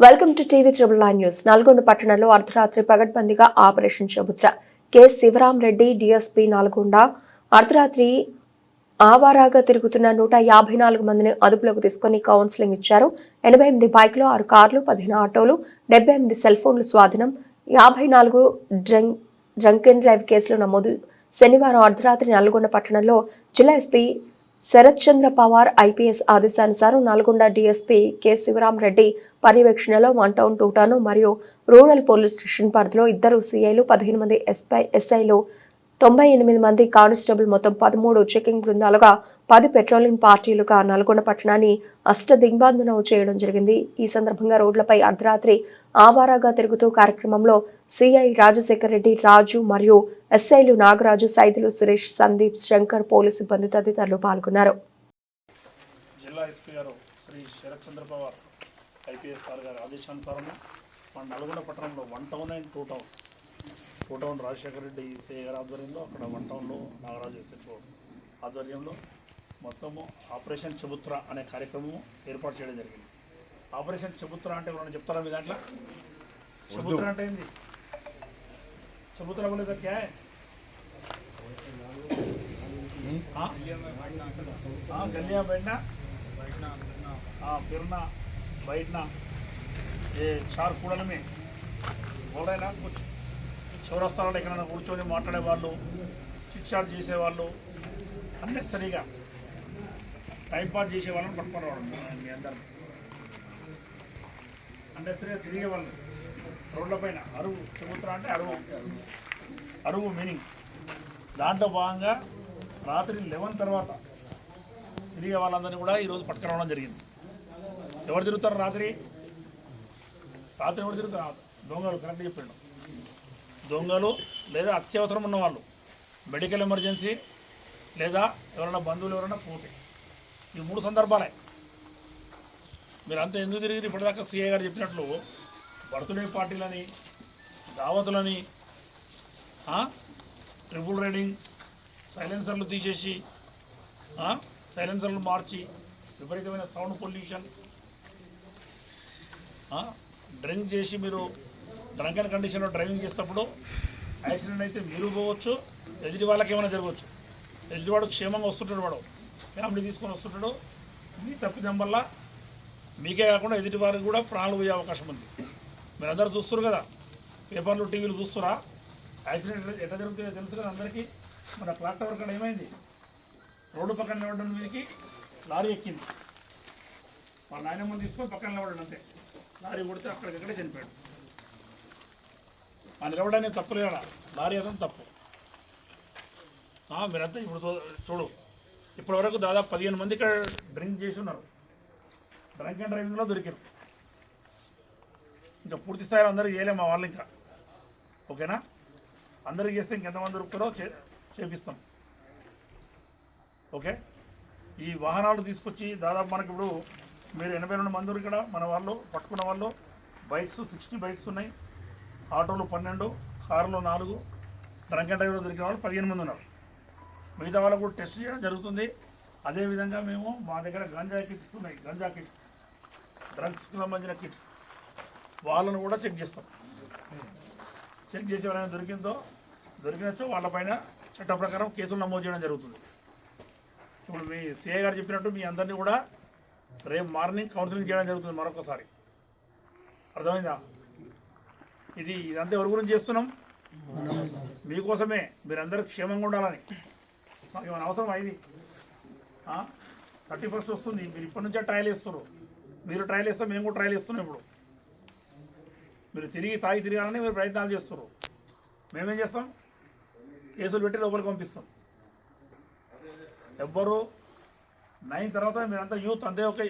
Welcome to TV triple nine news Nalgonda పట్టణంలో అర్ధరాత్రి పగడ్బందీగా operation Chabutra K. Sivaram Reddy DSP Nalgonda. అర్ధరాత్రి ఆవారాగా తిరుగుతున్న నూట యాభై నాలుగు మందిని అదుపులోకి తీసుకుని కౌన్సిలింగ్ ఇచ్చారు. ఎనభై ఎనిమిది బైక్లు ఆరు కార్లు పదిహేను ఆటోలు డెబ్బై ఎనిమిది సెల్ ఫోన్లు స్వాధీనం. యాభై నాలుగు డ్రంక్ డ్రంక్ అండ్ డ్రైవ్ కేసులు నమోదు. శనివారం అర్ధరాత్రి నల్గొండ పట్టణంలో జిల్లా ఎస్పీ శరత్ చంద్ర పవార్ ఐపీఎస్ ఆదేశానుసారం నల్గొండ డీఎస్పీ కె శివరాం రెడ్డి పర్యవేక్షణలో వన్ టౌన్ టూ టౌన్ మరియు రూరల్ పోలీస్ స్టేషన్ పరిధిలో ఇద్దరు సీఐలు పదిహేను మంది ఎస్పై ఎస్ఐలు తొంభై ఎనిమిది మంది కానిస్టేబుల్ మొత్తం పదమూడు చెకింగ్ బృందాలుగా పది పెట్రోలింగ్ పార్టీలుగా నల్గొండ పట్టణాన్ని అష్ట దిగ్బంధనం చేయడం జరిగింది. ఈ సందర్భంగా రోడ్లపై అర్ధరాత్రి ఆవారాగా తిరుగుతూ కార్యక్రమంలో సిఐ రాజశేఖర్ రెడ్డి రాజు మరియు ఎస్ఐలు నాగరాజు సైదులు సురేష్ సందీప్ శంకర్ పోలీసు సిబ్బంది తదితరులు పాల్గొన్నారు. జిల్లా ఎస్పీ గారు శ్రీ పవార్ ఐపీఎస్ సార్ గారి మన నల్గొండ పట్టణంలో one town and two town town Rajasekhara Reddy CI గారి ఆధ్వర్యంలో అక్కడ వన్ టౌన్లో నాగరాజు ఎస్ఎఫ్ఓ ఆధ్వర్యంలో మొత్తము ఆపరేషన్ చబుత్ర అనే కార్యక్రమం ఏర్పాటు చేయడం జరిగింది ఆపరేషన్ చబుత్ర అంటే ఎవరైనా చెప్తారా మీ దాంట్లో చబుత్ర అంటే ఏంది చబుత్ర बोले క్యా है? हाँ? हाँ, गलियां बैठना हाँ फिरना बैठना ये चार కూడల में बोल रहे ना कुछ చౌరస్తాలలో ఎక్కడైనా కూర్చొని మాట్లాడే వాళ్ళు చిట్చాట్ చేసేవాళ్ళు అన్నెసరీగా టైంపాస్ చేసే వాళ్ళని పట్టుకొని రావడం మీ అందరూ అన్నెసరీగా తిరిగే వాళ్ళు రోడ్లపైన అరువు చెబుతున్నా అంటే అరువు. అరువు మీనింగ్ దాంట్లో భాగంగా రాత్రి లెవెన్ తర్వాత తిరిగే వాళ్ళందరినీ కూడా ఈరోజు పట్టుకురావడం జరిగింది. ఎవరు తిరుగుతారు రాత్రి? రాత్రి ఎవరు తిరుగుతారు? దొంగలు కరెక్ట్ చెప్పాడు. దొంగలు లేదా అత్యవసరం ఉన్న వాళ్ళు మెడికల్ ఎమర్జెన్సీ లేదా ఎవరైనా బంధువులు ఎవరైనా పోటీ ఈ మూడు సందర్భాలే. మీరు అంతా ఎందుకు తిరిగి ఇప్పటిదాకా సీఏ గారు చెప్పినట్లు బర్త్డే పార్టీలని దావతులని ట్రిపుల్ రైడింగ్ సైలెన్సర్లు తీసేసి సైలెన్సర్లు మార్చి విపరీతమైన సౌండ్ పొల్యూషన్ డ్రింక్ చేసి మీరు డ్రంక్ కండిషన్లో డ్రైవింగ్ చేసేటప్పుడు యాక్సిడెంట్ అయితే మీరు పోవచ్చు ఎదుటి వాళ్ళకి ఏమైనా జరగవచ్చు. ఎదుటివాడు క్షేమంగా వస్తుంటాడు వాడు ఫ్యామిలీ తీసుకొని వస్తుంటాడు. మీ తప్పిదం వల్ల మీకే కాకుండా ఎదుటి వారికి కూడా ప్రాణాలు పోయే అవకాశం ఉంది. మీరు అందరూ చూస్తారు కదా పేపర్లు టీవీలు చూస్తురా? యాక్సిడెంట్ ఎట్లా- జరుగుతుందో తెలుసు కదా అందరికీ. మన క్లాక్ టవర్ కాడ ఏమైంది? రోడ్డు పక్కన నిలబడడం మీదకి లారీ ఎక్కింది. మా నాయనమ్మని తీసుకొని పక్కన నిలబడండి అంతే. లారీ కొడితే అక్కడికక్కడే చనిపోయాడు. ఆ నిలవడానికి తప్పు లేదా లారీ అతను తప్పు. మీరంతా ఇప్పుడు చూడు. ఇప్పటి వరకు దాదాపు పదిహేను మంది ఇక్కడ డ్రింక్ చేసి ఉన్నారు. డ్రంక్ అండ్ డ్రైవింగ్లో దొరికారు. ఇంకా పూర్తి స్థాయిలో అందరికి చేయలేము మా వాళ్ళు ఇంకా. ఓకేనా? అందరికి చేస్తే ఇంకెంతమంది దొరుకుతారో చే చేపిస్తాం. ఓకే? ఈ వాహనాలు తీసుకొచ్చి దాదాపు మనకి ఇప్పుడు మీరు ఎనభై రెండు మంది ఇక్కడ మన వాళ్ళు పట్టుకున్న వాళ్ళు. బైక్స్ సిక్స్టీ బైక్స్ ఉన్నాయి. ఆటోలు పన్నెండు కార్లు నాలుగు డ్రంక్ అండ్ దొరికిన వాళ్ళు పదిహేను మంది ఉన్నారు. మిగతా వాళ్ళకు కూడా టెస్ట్ చేయడం జరుగుతుంది. అదేవిధంగా మేము మా దగ్గర గంజా కిట్స్ ఉన్నాయి. గంజా కిట్స్ డ్రగ్స్కి సంబంధించిన కిట్స్. వాళ్ళను కూడా చెక్ చేస్తాం. చెక్ చేసి ఎవరైనా దొరికిందో దొరికినచ్చో వాళ్ళపైన చట్ట ప్రకారం కేసులు నమోదు చేయడం జరుగుతుంది. ఇప్పుడు మీ సిఐ గారు చెప్పినట్టు మీ అందరినీ కూడా రేపు మార్నింగ్ కౌన్సిలింగ్ చేయడం జరుగుతుంది మరొకసారి. అర్థమైందా? ఇది ఇదంతా ఎవరి గురించి చేస్తున్నాం? మీకోసమే. మీరందరూ క్షేమంగా ఉండాలని. మాకు ఏమైనా అవసరం అయింది థర్టీ ఫస్ట్ వస్తుంది. మీరు ఇప్పటి నుంచే ట్రయల్ వేస్తున్నారు మీరు ట్రయల్ వేస్తే మేము కూడా ట్రయల్ ఇస్తున్నాం ఇప్పుడు. మీరు తిరిగి తాగి తిరగాలని మీరు ప్రయత్నాలు చేస్తున్నారు. మేమేం చేస్తాం? కేసులు పెట్టి లోపలికి పంపిస్తాం. ఎవ్వరు? నైన్ తర్వాత మీరంతా యూత్ అంతే ఒక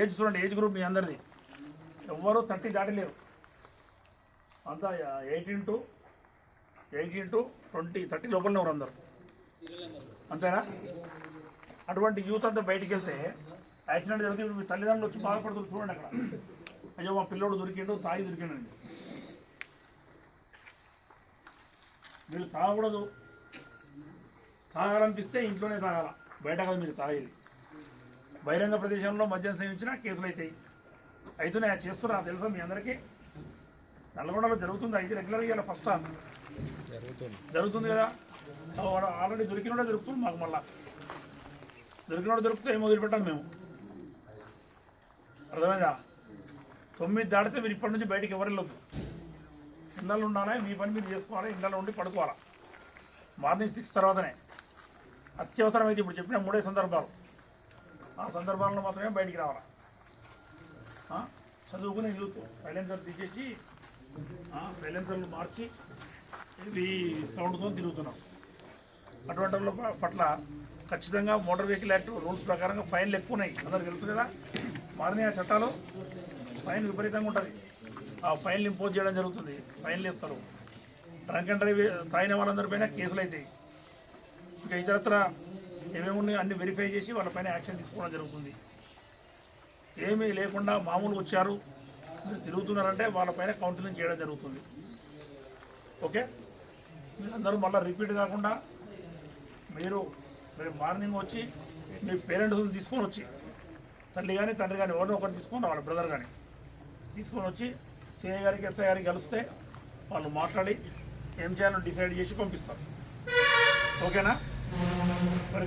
ఏజ్ చూడండి. ఏజ్ గ్రూప్ మీ అందరిది. ఎవ్వరు థర్టీ దాటలేరు. అంతా eighteen to eighteen to twenty thirty లోపలనే ఉన్నారు అందరు. అంతేనా? అటువంటి యూత్ అంతా బయటికి వెళ్తే యాక్సిడెంట్ జరిగితే మీ తల్లిదండ్రులు వచ్చి బాధపడుతుంది చూడండి అక్కడ. అయ్యో మా పిల్లోడు దొరికిండు తాగి దొరికిండండి. మీరు తాగకూడదు. తాగాలనిపిస్తే ఇంట్లోనే తాగాల. బయట కాదు మీరు తాగేది. బహిరంగ ప్రదేశంలో మద్యం సేవించినా కేసులు అవుతాయి అయితేనే చేస్తున్నా తెలుసా మీ అందరికీ? నల్గొండలో జరుగుతుంది. ఐదు రెగ్యులర్ ఇవాళ ఫస్ట్ జరుగుతుంది. కదా? ఆల్రెడీ దొరికినోడే దొరుకుతుంది మాకు మళ్ళా. దొరికినోడు దొరికితే ఏమో వదిలిపెట్టాలి మేము? అర్థమైందా? తొమ్మిది దాటితే మీరు ఇప్పటి నుంచి బయటికి ఎవరు వెళ్ళొద్దు. ఇళ్ళలో ఉండాలి? మీ పని మీరు చేసుకోవాలి. ఇళ్ళలో ఉండి పడుకోవాలి? మార్నింగ్ సిక్స్ తర్వాతనే. అత్యవసరమైతే ఇప్పుడు చెప్పిన మూడే సందర్భాలు. ఆ సందర్భాల్లో మాత్రమే బయటికి రావాలి? చదువుకునే యూత్ సైలెన్సర్ తీసేసి సైలెన్సర్లు మార్చి ఈ సౌండ్తో తిరుగుతున్నాం. అటువంటి పట్ల ఖచ్చితంగా మోటార్ వెహికల్ యాక్ట్ రూల్స్ ప్రకారంగా ఫైన్లు ఎక్కువ ఉన్నాయి. అందరికి తెలుసు కదా మారిన ఆ చట్టాలు ఫైన్ విపరీతంగా ఉంటుంది. ఆ ఫైన్లు ఇంపోజ్ చేయడం జరుగుతుంది. ఫైన్లు ఇస్తారు డ్రంక్ అండ్ డ్రైవ్ తాగిన వాళ్ళందరిపైన కేసులు అవుతాయి ఇంకా ఇతరత్ర ఏమేమి ఉన్నాయో అన్ని వెరిఫై చేసి వాళ్ళపైన యాక్షన్ తీసుకోవడం జరుగుతుంది. ఏమీ లేకుండా మామూలు వచ్చారు. మీరు తిరుగుతున్నారంటే వాళ్ళపైన కౌన్సిలింగ్ చేయడం జరుగుతుంది. ఓకే? మీరందరూ మళ్ళీ రిపీట్ కాకుండా మీరు రేపు మార్నింగ్ వచ్చి మీ పేరెంట్స్ని తీసుకొని వచ్చి తల్లి కానీ తండ్రి కానీ ఎవరినో ఒకరిని తీసుకొని వాళ్ళ బ్రదర్ కానీ తీసుకొని వచ్చి సిఐ గారికి ఎస్ఐ గారికి కలిస్తే వాళ్ళు మాట్లాడి ఏం చేయాలని డిసైడ్ చేసి పంపిస్తారు. ఓకేనా? మరి